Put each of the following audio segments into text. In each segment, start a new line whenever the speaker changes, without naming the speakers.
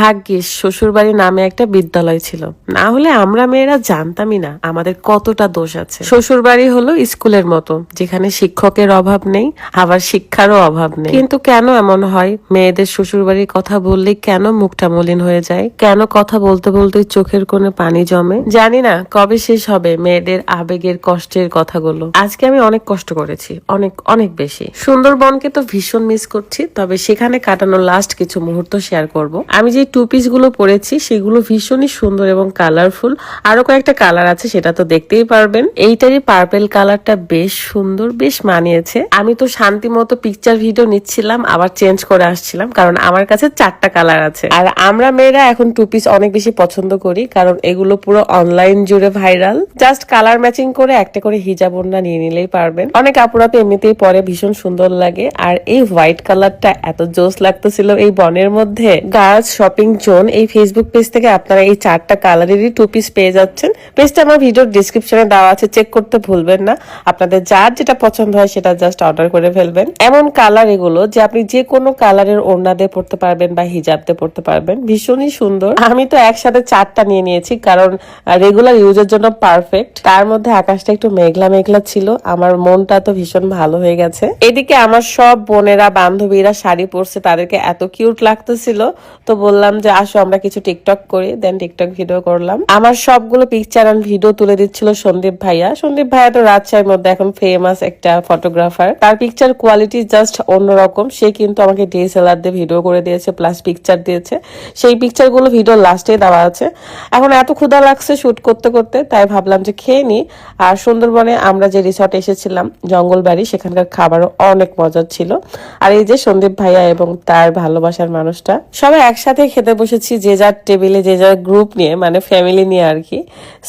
ভাগ্যিস শ্বশুরবাড়ি নামে একটা বিদ্যালয় ছিল। না হলে আমরা মেয়েরা জানতামই না আমাদের কতটা দোষ আছে। শ্বশুরবাড়ি হলো স্কুলের মতো, যেখানে শিক্ষকের অভাব নেই, আবার শিক্ষারও অভাব নেই। কিন্তু কেন এমন হয়? মেয়েদের শ্বশুরবাড়ির কথা বললে কেন মুখটা মলিন হয়ে যায়? কেন কথা বলতে বলতে চোখের কোণে পানি জমে? জানি না, কবে শেষ হবে মেয়েদের আবেগের কষ্টের কথাগুলো। আজকে আমি অনেক কষ্ট করেছি, অনেক অনেক বেশি। সুন্দরবনকে তো ভীষণ মিস করছি, তবে সেখানে কাটানো লাস্ট কিছু মুহূর্ত শেয়ার করব। আমি যে টু পিসগুলো পরেছি, সেগুলো ভীষণই সুন্দর এবং কালারফুল আরও কয়েকটা কালার আছে, সেটা তো দেখতেই পারবেন। এইটারই পার্পেল কালারটা বেশ সুন্দর, বেশ মানিয়েছে। আমি তো শান্তি মতো পিকচার ভিডিও নিচ্ছিলাম, আবার চেঞ্জ করে আসছিলাম, কারণ আমার কাছে চারটা কালার আছে। আর আমরা মেয়েরা এখন টু পিস অনেক বেশি পছন্দ করি, কারণ এগুলো পুরো অনলাইন জুড়ে ভাইরাল জাস্ট কালার ম্যাচিং করে একটা করে হিজাব ওড়না নিয়ে নিলেই পারবেন। অনেক আপুরা তো এমনিতেই পরে, ভীষণ সুন্দর লাগে। আর এই হোয়াইট কালারটা এত জোস লাগতেছিল এই বনের মধ্যে। গার্লস শপিং জোন এই ফেসবুক পেজ থেকে আপনারা এই চারটা কালারেরই টু পিস পেয়ে যাচ্ছেন। পেজটা আমার ভিডিওর ডিসক্রিপশনে দেওয়া আছে চেক করতে ভুলবেন না। আপনাদের যার যেটা পছন্দ হয় সেটা জাস্ট অর্ডার করে ফেলবেন। এমন কালার এগুলো যে আপনি যে কোনো কালারের ওড়না দিয়ে পড়তে পারবেন বা হিজাব দিয়ে পড়তে পারবেন। ভীষণই সুন্দর। আমি তো একসাথে চারটা নিয়ে নিয়েছি কারণ রেগুলার ইউজের জন্য পারফেক্ট তার মধ্যে আকাশটা একটু মেঘলা মেঘলা ছিল। আমার মনটা তো ভীষণ ভালো হয়ে গেছে। এদিকে আমার সব বোনেরা, বান্ধবীরা শাড়ি পরছে, তাদেরকে এত কিউট লাগতেছিল। তো বললাম যে, আসো, আমরা কিছু টিকটক করি। দেন টিকটক ভিডিও করলাম। আমার সবগুলো পিকচার আর ভিডিও তুলে দিচ্ছিল সন্দীপ ভাইয়া। সন্দীপ ভাইয়া তো রাজশাহীর মধ্যে এখন ফেমাস একটা ফটোগ্রাফার তার পিকচার কোয়ালিটি জাস্ট অন্যরকম। সে কিন্তু আমাকে ডিএসএলআর দিয়ে ভিডিও করে দিয়েছে প্লাস পিকচার দিয়েছে। সেই পিকচারগুলো ভিডিও লাস্টে দেওয়া আছে। এখন এত ক্ষুধা লাগছে শুট করতে করতে, তাই ভাবলাম যে, খেয়ে নি। আর সুন্দরবনে আমরা যে রিসর্টে এসেছিলাম জঙ্গলবাড়ি সেখানকার খাবারও অনেক মজার ছিল। আর এই যে সন্দীপ ভাইয়া এবং তার ভালোবাসার মানুষটা, সবাই একসাথে খেতে বসেছি, যে যার টেবিলে যে যার গ্রুপ নিয়ে মানে ফ্যামিলি নিয়ে আর কি।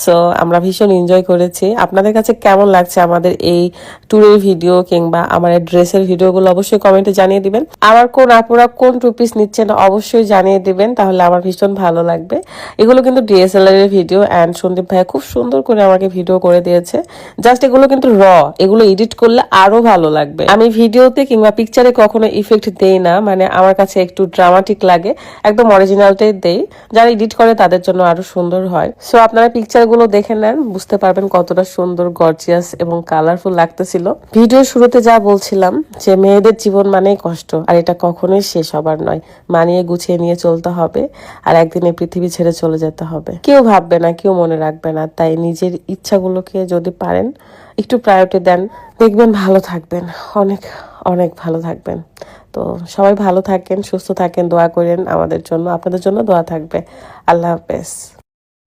সো আমরা ভীষণ এনজয় করেছি। আপনাদের কাছে কেমন লাগছে আমাদের এই ট্যুরের ভিডিও কিংবা আমার ড্রেসের ভিডিওগুলো অবশ্যই কমেন্টে জানিয়ে দিবেন। আমার কোন আপুরা কোন টু পিস নিচ্ছেন অবশ্যই জানিয়ে দিবেন, তাহলে আমার ভীষণ ভালো লাগবে। এগুলো কিন্তু ডিএসএলআর এর ভিডিও অ্যান্ড সন্দীপ ভাইয়া খুব সুন্দর করে আমাকে ভিডিও করে দিয়েছে। জাস্ট এগুলো কিন্তু র এগুলো এডিট করলে আরও ভালো লাগবে। আমি ভিডিওতে কিংবা পিকচারে কখনো ইফেক্ট দেই না মানে আমার কাছে একটু ড্রামাটিক লাগে। একদম অরিজিনালটাই দেই। যারা এডিট করে তাদের জন্য আরও সুন্দর হয়। সো আপনারা পিকচারগুলো দেখে নেন, বুঝতে পারবেন কতটা সুন্দর গর্জিয়াস এবং কালারফুল লাগতেছিল। ভিডিও শুরুতে যা বলছিলাম যে, মেয়েদের জীবন মানেই কষ্ট, আর এটা কখনোই শেষ হবার নয়। মানিয়ে গুছিয়ে নিয়ে চলতে হবে, আর একদিন এই পৃথিবী ছেড়ে চলে যেতে হবে। কেউ ভাববে না, কেউ মনে রাখবে না, তাই নিজের ইচ্ছাগুলোকে যদি পারেন, একটু প্রায়োরিটি দেন। দেখবেন ভালো থাকবেন। অনেক অনেক ভালো থাকবেন। তো সবাই ভালো থাকেন, সুস্থ থাকেন, দোয়া করেন আমাদের জন্য, আপনাদের জন্য দোয়া থাকবে। আল্লাহ হাফেজ।